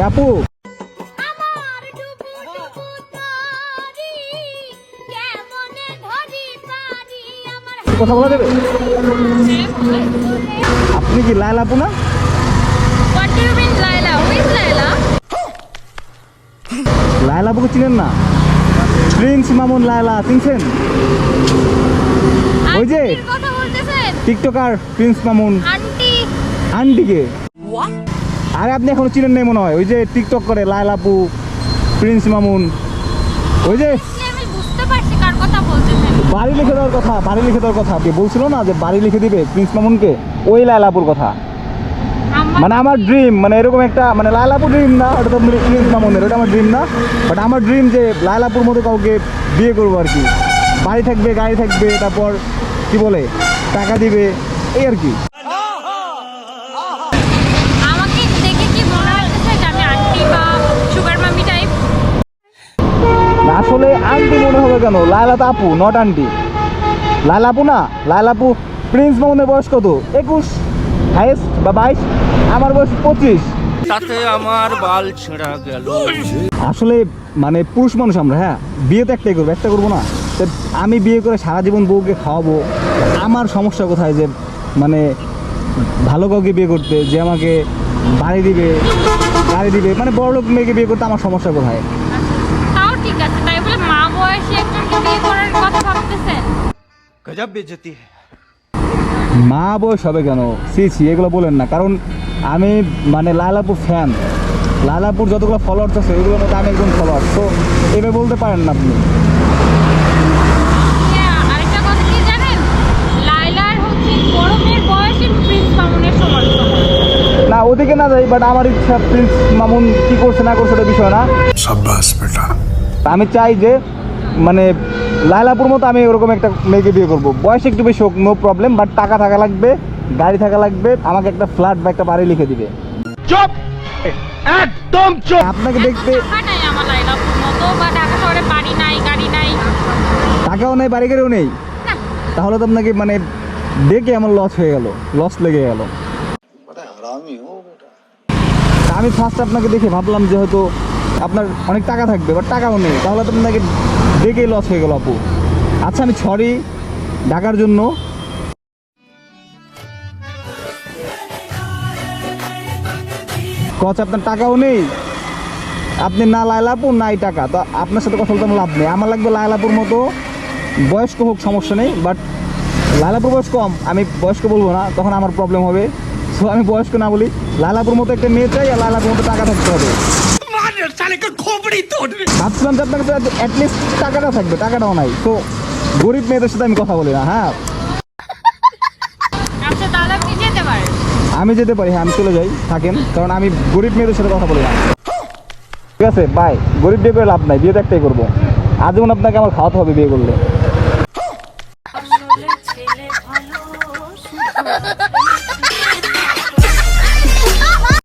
আপু। আমার কথা বলা যাবে আপনি কি লাইল আপু না? লাইল আপুকে চিনেন না? প্রিন্স মামুন লাইলা চিনছেন? ওই যে- আন্টির কথা বলতেছেন? TikToker Prince Mamun. আন্টি। আন্টিকে। আরে আপনি এখনও চিনেন নাই মনে হয়। ওই যে টিকটক করে লাইল আপু প্রিন্স মামুন। ওই যে বাড়ি লিখে দেওয়ার কথা বাড়ি লিখে দেওয়ার কথা। আপনি বলছিল না যে বাড়ি লিখে দিবে প্রিন্স মামুনকে? ওই লাইলাপুর কথা। মানে আমার ড্রিম মানে এরকম একটা মানে লাইলাপুর ড্রিম না ওটা তো প্রিন্স মামুনের ওটা আমার ড্রিম না। বাট আমার ড্রিম যে লাইলাপুর মতো কাউকে বিয়ে করব আর কি। বাড়ি থাকবে গাড়ি থাকবে তারপর কি বলে টাকা দিবে এই আর কি। আসলে আন্টি মনে হবে কেন? লাইলা তো আপু নট আন্টি। লাইলা আপু না? লাইলা আপু প্রিন্স মামুনের বয়স কত? একুশ? হাইয়েস্ট বা বাইশ? আমার বয়স পঁচিশ। তাতে আমার বাল ছেঁড়া গেল। আসলে মানে পুরুষ মানুষ আমরা হ্যাঁ? বিয়ে তো একটাই করব একটা করব না। তো আমি বিয়ে করে সারা জীবন বউকে খাওয়াবো। আমার সমস্যা কোথায় যে মানে ভালো কাউকে বিয়ে করতে যে আমাকে বাড়ি দিবে গাড়ি দিবে মানে বড় লোক মেয়েকে বিয়ে করতে আমার সমস্যা কোথায়? তাও ঠিক আছে বলে মা বয়স হবে কেন? সি সি এগুলো বলেন না। কারণ আমি মানে লালাপুর ফ্যান। লালাপুর যতগুলো ফলোয়ার্স আছে ওইগুলোর মধ্যে আমি একজন ফলোয়ার তো এভাবে বলতে পারেন না আপনি। না ওদিকে না যাই বাট আমার ইচ্ছা প্রিন্স মামুন কি করছে না করছে ওটা বিষয় না। আমি চাই যে মানে লাইলাপুর মতো আমি ওরকম একটা মেয়েকে বিয়ে করব। বয়স একটু বেশি হোক নো প্রবলেম বাট টাকা থাকা লাগবে গাড়ি থাকা লাগবে আমাকে একটা ফ্ল্যাট বা একটা বাড়ি লিখে দিবে। চুপ! একদম চুপ! আপনাকে দেখতে টাকাও নেই বাড়ি গাড়িও নেই। তাহলে তো আপনাকে মানে দেখে আমার লস হয়ে গেল লস লেগে গেল। আমি ফার্স্ট আপনাকে দেখে ভাবলাম যে হয়তো আপনার অনেক টাকা থাকবে বাট টাকাও নেই। তাহলে তো আপনাকে দেখেই লস হয়ে গেল আপু। আচ্ছা আমি সরি ডাকার জন্য। কচ, আপনার টাকাও নেই। আপনি না লাইলাপুর নাই টাকা। তো আপনার সাথে কথা বলতে আমার লাভ নেই। আমার লাগবে লাইলাপুর মতো। বয়স্ক হোক, সমস্যা নেই বাট লাইলাপুর বয়স কম। আমি বয়স্ক বলব না, তখন আমার প্রবলেম হবে। সো আমি বয়স্ক না বলি। লাইলাপুর মতো একটা মেয়ে চাই আর লাইলাপুর মতো টাকা থাকতে হবে। ভাবছিলাম যে আপনার কাছে অ্যাটলিস্ট টাকাটা থাকবে টাকাটাও নাই। তো গরিব মেয়েদের সাথে আমি কথা বলি না হ্যাঁ? আচ্ছা তাহলে আপনি যেতে পারেন। আমি যেতে পারি হ্যাঁ আমি চলে যাই থাকেন। কারণ আমি গরিব মেয়েদের সাথে কথা বলি না। ঠিক আছে বাই গরিব বিয়ে করে লাভ নাই বিয়ে তো একটাই করব। আজীবন আপনাকে আমার খাওয়াতে হবে বিয়ে করলে।